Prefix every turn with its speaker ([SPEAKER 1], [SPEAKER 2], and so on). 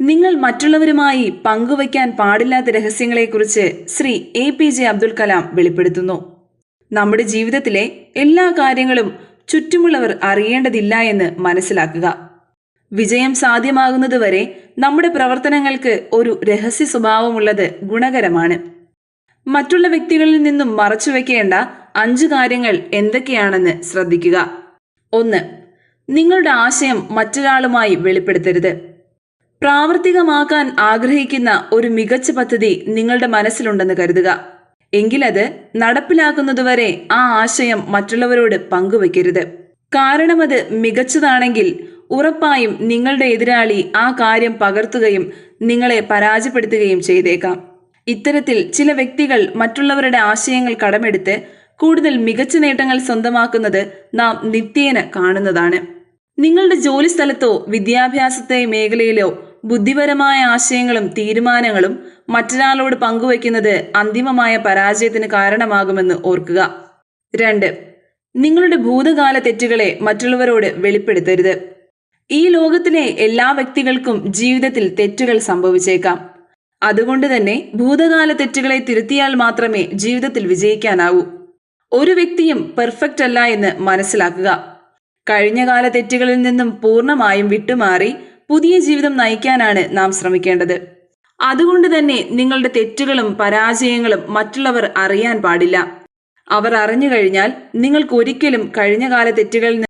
[SPEAKER 1] നിങ്ങൾ മറ്റുള്ളവരുമായി പങ്കുവയ്ക്കാൻ പാടില്ലാത്ത രഹസ്യങ്ങളെക്കുറിച്ച് Shri A P J Abdul Kalam വെളിപ്പെടുത്തുന്നു. നമ്മുടെ ജീവിതത്തിലെ എല്ലാ കാര്യങ്ങളും ചുറ്റുമുള്ളവർ അറിയേണ്ടതില്ല എന്ന് മനസ്സിലാക്കുക. വിജയം സാധ്യമാകുന്നതുവരെ നമ്മുടെ പ്രവർത്തനങ്ങൾക്ക് ഒരു രഹസ്യ സ്വഭാവമുള്ളത് ഗുണകരമാണ്. മറ്റുള്ള വ്യക്തികളിൽ നിന്നും മറച്ചുവെക്കേണ്ട അഞ്ച് കാര്യങ്ങൾ എന്തൊക്കെയാണെന്ന് ശ്രദ്ധിക്കുക. ഒന്ന് നിങ്ങളുടെ ആശയം മറ്റൊരാളുമായി വെളിപ്പെടുത്തരുത്. പ്രാവർത്തികമാക്കാൻ ആഗ്രഹിക്കുന്ന ഒരു മികച്ച പദ്ധതി നിങ്ങളുടെ മനസ്സിലുണ്ടെന്ന് കരുതുക. എങ്കിലത് നടപ്പിലാക്കുന്നതുവരെ ആ ആശയം മറ്റുള്ളവരോട് പങ്കുവെക്കരുത്. കാരണം അത് മികച്ചതാണെങ്കിൽ ഉറപ്പായും നിങ്ങളുടെ എതിരാളി ആ കാര്യം പകർത്തുകയും നിങ്ങളെ പരാജയപ്പെടുത്തുകയും ചെയ്തേക്കാം. ഇത്തരത്തിൽ ചില വ്യക്തികൾ മറ്റുള്ളവരുടെ ആശയങ്ങൾ കടമെടുത്ത് കൂടുതൽ മികച്ച നേട്ടങ്ങൾ സ്വന്തമാക്കുന്നത് നാം നിത്യേന കാണുന്നതാണ്. നിങ്ങളുടെ ജോലിസ്ഥലത്തോ വിദ്യാഭ്യാസത്തെ മേഖലയിലോ ബുദ്ധിപരമായ ആശയങ്ങളും തീരുമാനങ്ങളും മറ്റൊരാളോട് പങ്കുവയ്ക്കുന്നത് അന്തിമമായ പരാജയത്തിന് കാരണമാകുമെന്ന് ഓർക്കുക. രണ്ട് നിങ്ങളുടെ ഭൂതകാല തെറ്റുകളെ മറ്റുള്ളവരോട് വെളിപ്പെടുത്തരുത്. ഈ ലോകത്തിലെ എല്ലാ വ്യക്തികൾക്കും ജീവിതത്തിൽ തെറ്റുകൾ സംഭവിച്ചേക്കാം. അതുകൊണ്ട് തന്നെ ഭൂതകാല തെറ്റുകളെ തിരുത്തിയാൽ മാത്രമേ ജീവിതത്തിൽ വിജയിക്കാനാവൂ. ഒരു വ്യക്തിയും പെർഫെക്റ്റ് അല്ല എന്ന് മനസ്സിലാക്കുക. കഴിഞ്ഞകാല തെറ്റുകളിൽ നിന്നും പൂർണമായും വിട്ടുമാറി പുതിയ ജീവിതം നയിക്കാനാണ് നാം ശ്രമിക്കേണ്ടത്. അതുകൊണ്ട് തന്നെ നിങ്ങളുടെ തെറ്റുകളും പരാജയങ്ങളും മറ്റുള്ളവർ അറിയാൻ പാടില്ല. അവർ അറിഞ്ഞു കഴിഞ്ഞാൽ നിങ്ങൾക്ക് ഒരിക്കലും കഴിഞ്ഞകാല തെറ്റുകളിൽ